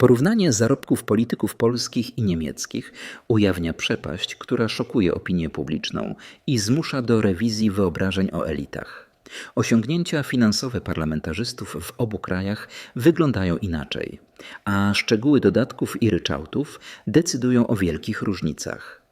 Porównanie zarobków polityków polskich i niemieckich ujawnia przepaść, która szokuje opinię publiczną i zmusza do rewizji wyobrażeń o elitach. Osiągnięcia finansowe parlamentarzystów w obu krajach wyglądają inaczej, a szczegóły dodatków i ryczałtów decydują o wielkich różnicach.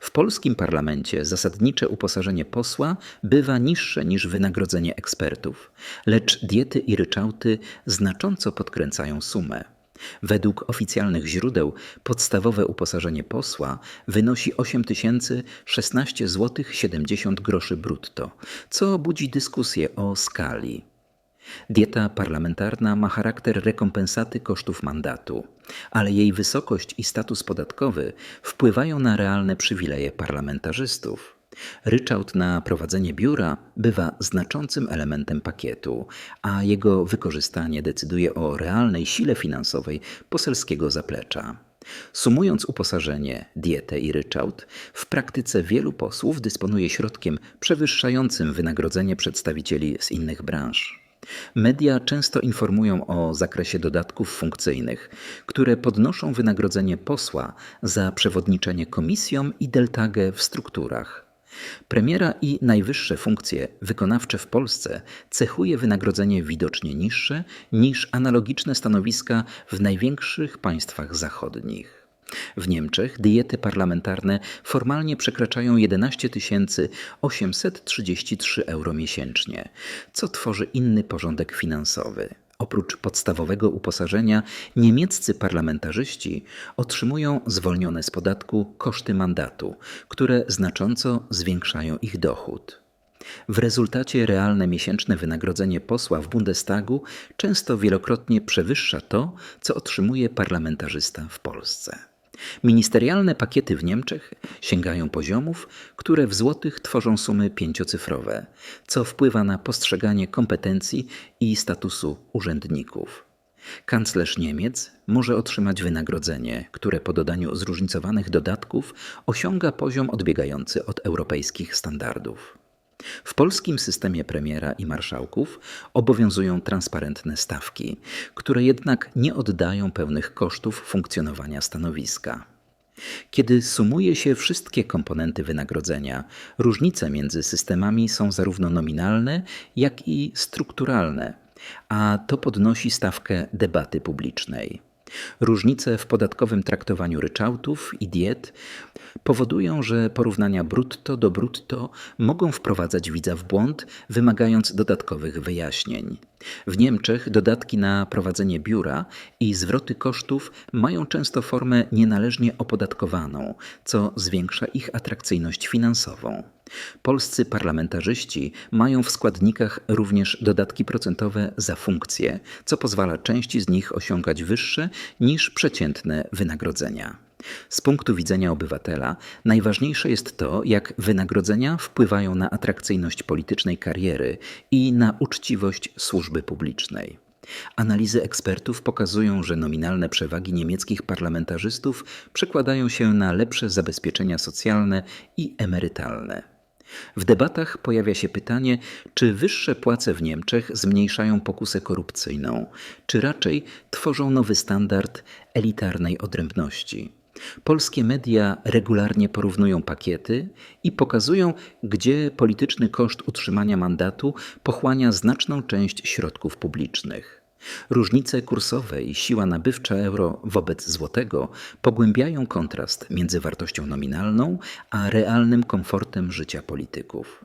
W polskim parlamencie zasadnicze uposażenie posła bywa niższe niż wynagrodzenie ekspertów, lecz diety i ryczałty znacząco podkręcają sumę. Według oficjalnych źródeł podstawowe uposażenie posła wynosi 8016 zł 70 groszy brutto, co budzi dyskusję o skali. Dieta parlamentarna ma charakter rekompensaty kosztów mandatu, ale jej wysokość i status podatkowy wpływają na realne przywileje parlamentarzystów. Ryczałt na prowadzenie biura bywa znaczącym elementem pakietu, a jego wykorzystanie decyduje o realnej sile finansowej poselskiego zaplecza. Sumując uposażenie, dietę i ryczałt, w praktyce wielu posłów dysponuje środkiem przewyższającym wynagrodzenie przedstawicieli z innych branż. Media często informują o zakresie dodatków funkcyjnych, które podnoszą wynagrodzenie posła za przewodniczenie komisjom i deltagę w strukturach. Premiera i najwyższe funkcje wykonawcze w Polsce cechuje wynagrodzenie widocznie niższe niż analogiczne stanowiska w największych państwach zachodnich. W Niemczech diety parlamentarne formalnie przekraczają 11 833 euro miesięcznie, co tworzy inny porządek finansowy. Oprócz podstawowego uposażenia, niemieccy parlamentarzyści otrzymują zwolnione z podatku koszty mandatu, które znacząco zwiększają ich dochód. W rezultacie realne miesięczne wynagrodzenie posła w Bundestagu często wielokrotnie przewyższa to, co otrzymuje parlamentarzysta w Polsce. Ministerialne pakiety w Niemczech sięgają poziomów, które w złotych tworzą sumy pięciocyfrowe, co wpływa na postrzeganie kompetencji i statusu urzędników. Kanclerz Niemiec może otrzymać wynagrodzenie, które po dodaniu zróżnicowanych dodatków osiąga poziom odbiegający od europejskich standardów. W polskim systemie premiera i marszałków obowiązują transparentne stawki, które jednak nie oddają pełnych kosztów funkcjonowania stanowiska. Kiedy sumuje się wszystkie komponenty wynagrodzenia, różnice między systemami są zarówno nominalne, jak i strukturalne, a to podnosi stawkę debaty publicznej. Różnice w podatkowym traktowaniu ryczałtów i diet powodują, że porównania brutto do brutto mogą wprowadzać widza w błąd, wymagając dodatkowych wyjaśnień. W Niemczech dodatki na prowadzenie biura i zwroty kosztów mają często formę nienależnie opodatkowaną, co zwiększa ich atrakcyjność finansową. Polscy parlamentarzyści mają w składnikach również dodatki procentowe za funkcje, co pozwala części z nich osiągać wyższe niż przeciętne wynagrodzenia. Z punktu widzenia obywatela najważniejsze jest to, jak wynagrodzenia wpływają na atrakcyjność politycznej kariery i na uczciwość służby publicznej. Analizy ekspertów pokazują, że nominalne przewagi niemieckich parlamentarzystów przekładają się na lepsze zabezpieczenia socjalne i emerytalne. W debatach pojawia się pytanie, czy wyższe płace w Niemczech zmniejszają pokusę korupcyjną, czy raczej tworzą nowy standard elitarnej odrębności. Polskie media regularnie porównują pakiety i pokazują, gdzie polityczny koszt utrzymania mandatu pochłania znaczną część środków publicznych. Różnice kursowe i siła nabywcza euro wobec złotego pogłębiają kontrast między wartością nominalną a realnym komfortem życia polityków.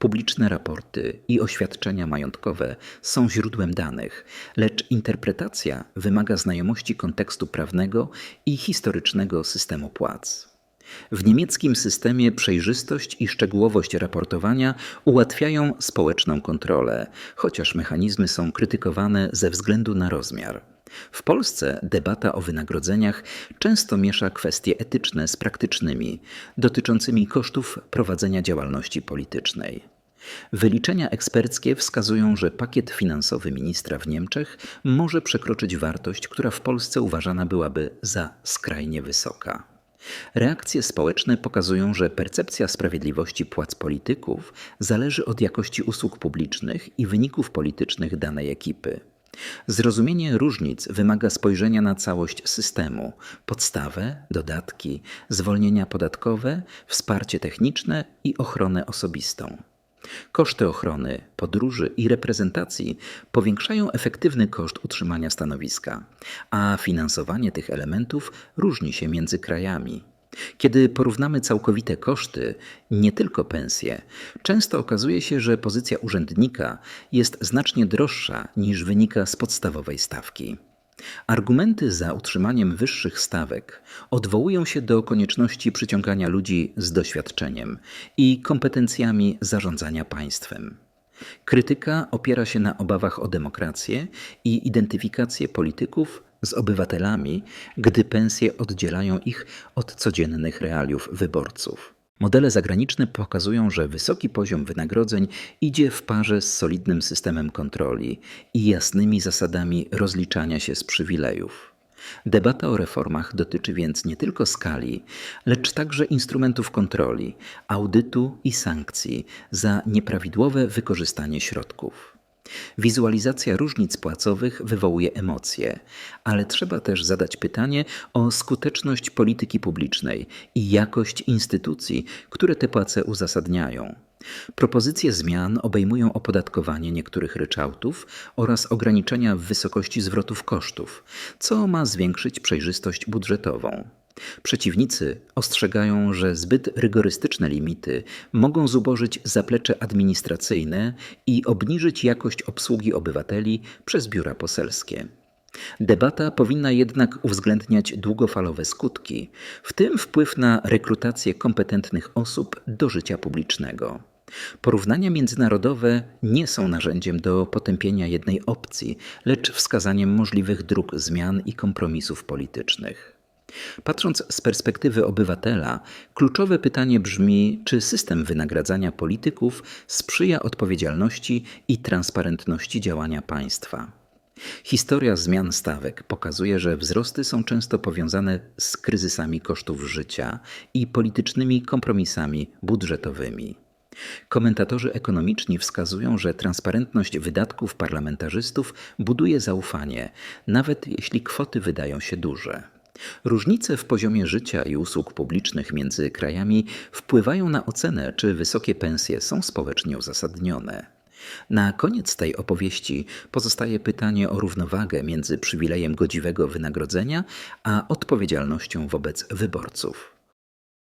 Publiczne raporty i oświadczenia majątkowe są źródłem danych, lecz interpretacja wymaga znajomości kontekstu prawnego i historycznego systemu płac. W niemieckim systemie przejrzystość i szczegółowość raportowania ułatwiają społeczną kontrolę, chociaż mechanizmy są krytykowane ze względu na rozmiar. W Polsce debata o wynagrodzeniach często miesza kwestie etyczne z praktycznymi, dotyczącymi kosztów prowadzenia działalności politycznej. Wyliczenia eksperckie wskazują, że pakiet finansowy ministra w Niemczech może przekroczyć wartość, która w Polsce uważana byłaby za skrajnie wysoka. Reakcje społeczne pokazują, że percepcja sprawiedliwości płac polityków zależy od jakości usług publicznych i wyników politycznych danej ekipy. Zrozumienie różnic wymaga spojrzenia na całość systemu: podstawę, dodatki, zwolnienia podatkowe, wsparcie techniczne i ochronę osobistą. Koszty ochrony, podróży i reprezentacji powiększają efektywny koszt utrzymania stanowiska, a finansowanie tych elementów różni się między krajami. Kiedy porównamy całkowite koszty, nie tylko pensje, często okazuje się, że pozycja urzędnika jest znacznie droższa niż wynika z podstawowej stawki. Argumenty za utrzymaniem wyższych stawek odwołują się do konieczności przyciągania ludzi z doświadczeniem i kompetencjami zarządzania państwem. Krytyka opiera się na obawach o demokrację i identyfikację polityków z obywatelami, gdy pensje oddzielają ich od codziennych realiów wyborców. Modele zagraniczne pokazują, że wysoki poziom wynagrodzeń idzie w parze z solidnym systemem kontroli i jasnymi zasadami rozliczania się z przywilejów. Debata o reformach dotyczy więc nie tylko skali, lecz także instrumentów kontroli, audytu i sankcji za nieprawidłowe wykorzystanie środków. Wizualizacja różnic płacowych wywołuje emocje, ale trzeba też zadać pytanie o skuteczność polityki publicznej i jakość instytucji, które te płace uzasadniają. Propozycje zmian obejmują opodatkowanie niektórych ryczałtów oraz ograniczenia w wysokości zwrotów kosztów, co ma zwiększyć przejrzystość budżetową. Przeciwnicy ostrzegają, że zbyt rygorystyczne limity mogą zubożyć zaplecze administracyjne i obniżyć jakość obsługi obywateli przez biura poselskie. Debata powinna jednak uwzględniać długofalowe skutki, w tym wpływ na rekrutację kompetentnych osób do życia publicznego. Porównania międzynarodowe nie są narzędziem do potępienia jednej opcji, lecz wskazaniem możliwych dróg zmian i kompromisów politycznych. Patrząc z perspektywy obywatela, kluczowe pytanie brzmi, czy system wynagradzania polityków sprzyja odpowiedzialności i transparentności działania państwa. Historia zmian stawek pokazuje, że wzrosty są często powiązane z kryzysami kosztów życia i politycznymi kompromisami budżetowymi. Komentatorzy ekonomiczni wskazują, że transparentność wydatków parlamentarzystów buduje zaufanie, nawet jeśli kwoty wydają się duże. Różnice w poziomie życia i usług publicznych między krajami wpływają na ocenę, czy wysokie pensje są społecznie uzasadnione. Na koniec tej opowieści pozostaje pytanie o równowagę między przywilejem godziwego wynagrodzenia a odpowiedzialnością wobec wyborców.